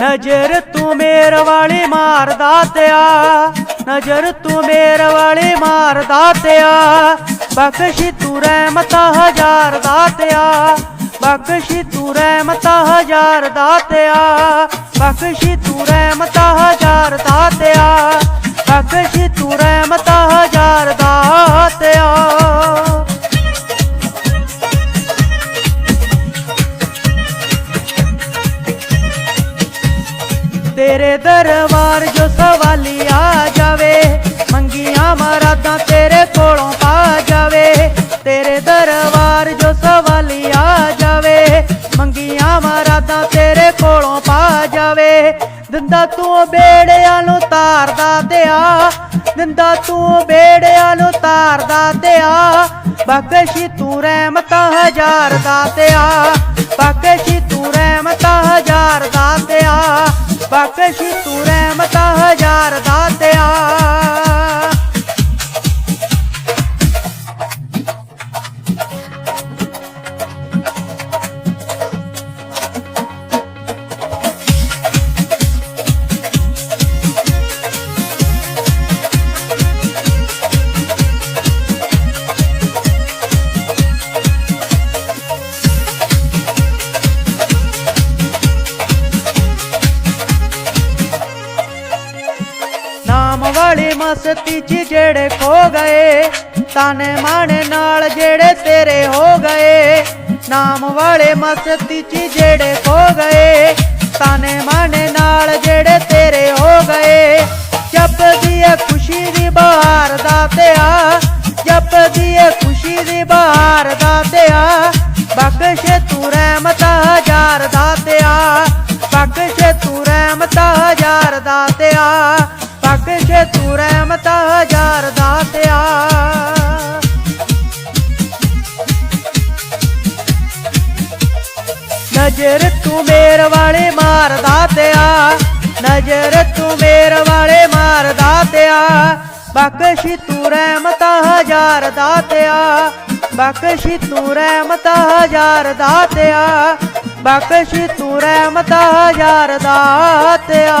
ਨਜ਼ਰ ਤੂੰ ਮੇਰ ਵਾਲੀ ਮਾਰਦਾ ਤਿਆ, ਨਜ਼ਰ ਤੂੰ ਮੇਰ ਵਾਲੀ ਮਾਰਦਾ ਤਿਆ। ਬਖਸ਼ ਤੂੰ ਰਹਿਮਤ ਹਜ਼ਾਰ ਦਾਤਿਆ ਬਖਸ਼ ਤੂੰ ਰਹਿਮਤ ਹਜ਼ਾਰ ਦਾਤਿਆ ਬਖਸ਼ ਤੂੰ ਰਹਿਮਤ ਹਜ਼ਾਰ ਦਾਤਿਆ ਬਖਸ਼ ਤੂੰ ਰਹਿਮਤ ਤੇਰੇ ਦਰਬਾਰ ਜੋ ਸਵਾਲੀ ਆ ਜਾਵੇ, ਮੰਗੀਆਂ ਮਰਾਦਾਂ ਤੇਰੇ ਕੋਲੋਂ ਪਾ ਜਾਵੇ। ਤੇਰੇ ਦਰਬਾਰ ਜੋ ਸਵਾਲੀ ਆ ਜਾਵੇ, ਮੰਗੀਆਂ ਮਰਾਦਾਂ ਤੇਰੇ ਕੋਲੋਂ ਪਾ ਜਾਵੇ। ਦਿੰਦਾ ਤੂੰ ਬੇੜਿਆਂ ਨੂੰ ਤਾਰਦਾ ਦਿਆ, ਦਿੰਦਾ ਤੂੰ ਬੇੜਿਆਂ ਨੂੰ ਤਾਰਦਾ ਦਿਆ। ਬਖਸ਼ ਤੂੰ ਰਹਿਮਤ ਹਜ਼ਾਰ ਦਾਤਿਆ ਬਖਸ਼ ਤੂੰ ਰਹਿਮਤ ਹਜ਼ਾਰ ਦਾਤਿਆ ਬਖਸ਼ ਤੂੰ ਰਹਿਮਤ ਹਜ਼ਾਰ ਦਾ। ਨਾਮ ਵਾਲੀ ਮਸਤੀ ਚ ਜਿਹੜੇ ਖੋ ਗਏ, ਤਾਨੇ ਮਾਣੇ ਨਾਲ ਜਿਹੜੇ ਤੇਰੇ ਹੋ ਗਏ। ਨਾਮ ਵਾਲੇ ਮਸਤੀ ਚ ਜਿਹੜੇ ਖੋ ਗਏ, ਤਾਨੇ ਮਾਣੇ ਨਾਲ ਜਿਹੜੇ ਤੇਰੇ ਹੋ ਗਏ। ਜਪਦੀ ਏ ਖੁਸ਼ੀ ਦੀ ਬਹਾਰ ਦਾਤਿਆ ਜਪਦੀ ਏ ਖੁਸ਼ੀ ਦੀ ਬਹਾਰ ਦਾਤਿਆ ਬਖਸ਼ ਤੂੰ ਰਹਿਮਤ ਬਖਸ਼ ਤੂੰ ਰਹਿਮਤ ਹਜ਼ਾਰ ਦਾਤਿਆ ਨਜ਼ਰ ਤੂੰ ਮੇਰ ਵਾਲੇ ਮਾਰਦਾ ਤਿਆ ਨਜ਼ਰ ਤੂੰ ਮੇਰ ਵਾਲੇ ਮਾਰਦਾ ਤਿਆ ਬਖਸ਼ ਤੂੰ ਰਹਿਮਤ ਹਜ਼ਾਰ ਦਾਤਿਆ ਬਖਸ਼ ਤੂੰ ਰਹਿਮਤ ਹਜ਼ਾਰ ਦਾਤਿਆ ਬਖਸ਼ ਤੂੰ ਰਹਿਮਤ ਹਜ਼ਾਰ ਦਾਤਿਆ